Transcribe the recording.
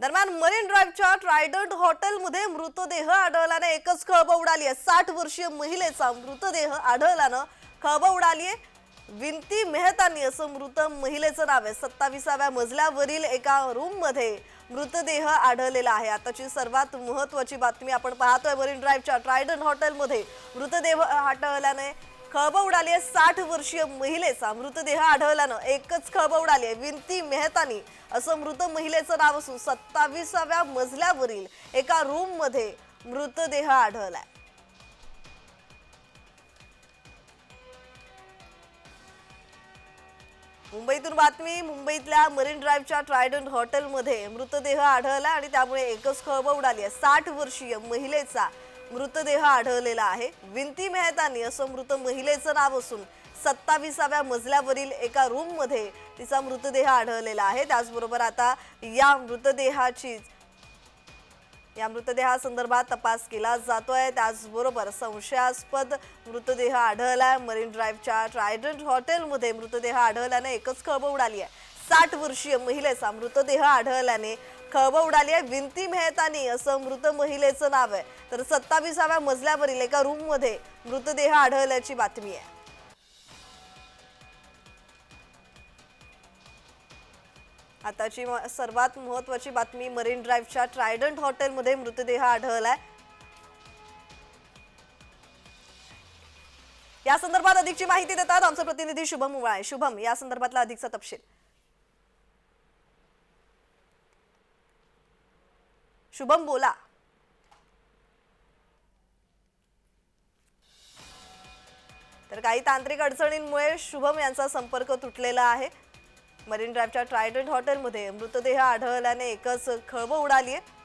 दरम्यान marine ड्राईव्हच्या Trident हॉटेलमध्ये मृतदेह आढळल्याने एकच खळबळ उडाली आहे. साठ वर्षीय महिलेचा मृतदेह आढळल्यानं खळबळ उडाली आहे विनती मेहतानी असं मृत महिलेचं नाव आहे. सत्ताविसाव्या मजल्यावरील एका रूममध्ये मृतदेह आढळलेला आहे. आताची सर्वात महत्वाची बातमी आपण पाहतोय मरीन ड्राईव्हच्या ट्रायडंट हॉटेलमध्ये मृतदेह आढळल्याने खळबळ उडाली आहे. साठ वर्षीय महिलेचा मृतदेह आढळल्यानं एकच खळबळ उडाली आहे. विनती मेहतानी असं मृत महिलेचं नाव असून सत्ताविसाव्या मजल्यावरील एका रूममध्ये मृतदेह आढळलाय. मुंबईतून बातमी मुंबईतल्या मरीन ड्राईव्हच्या ट्रायडंट हॉटेलमध्ये मृतदेह आढळला आणि त्यामुळे एकच खळबळ उडाली आहे. साठ वर्षीय महिलेचा मृतदेह आढळलेला आहे. विंती मेहतानी असं मृत महिलेचं नाव असून सत्ताविसाव्या मजल्यावरील एका रूममध्ये तिचा मृतदेह आढळलेला आहे. त्याचबरोबर आता या मृतदेहाची या मृतदेहासंदर्भात तपास केला जातोय. त्याचबरोबर संशयास्पद मृतदेह आढळलाय. मरीन ड्राईव्हच्या ट्रायडंट हॉटेलमध्ये मृतदेह आढळल्याने एकच खळबळ उडाली आहे. साठ वर्षीय महिलेचा मृतदेह आढळल्याने खळबळ उडाली आहे विनती मेहतानी असं मृत महिलेचं नाव आहे. तर सत्ताविसाव्या मजल्यावरील एका रूममध्ये मृतदेह आढळल्याची बातमी आहे. आताची सर्वात महत्वाची बातमी मरीन ड्राईव्हच्या ट्रायडंट हॉटेलमध्ये मृतदेह आढळलाय. या संदर्भात अधिकची माहिती देतात आमचे प्रतिनिधी शुभम उवाळे शुभम या संदर्भातला अधिकचा तपशील. शुभम बोला. तर काही तांत्रिक अडचणींमुळे शुभम यांचा संपर्क तुटलेला आहे. मरीन ड्राईव्हच्या ट्रायडंट हॉटेलमध्ये मृतदेह आढळल्याने एकच खळबळ उडाली आहे.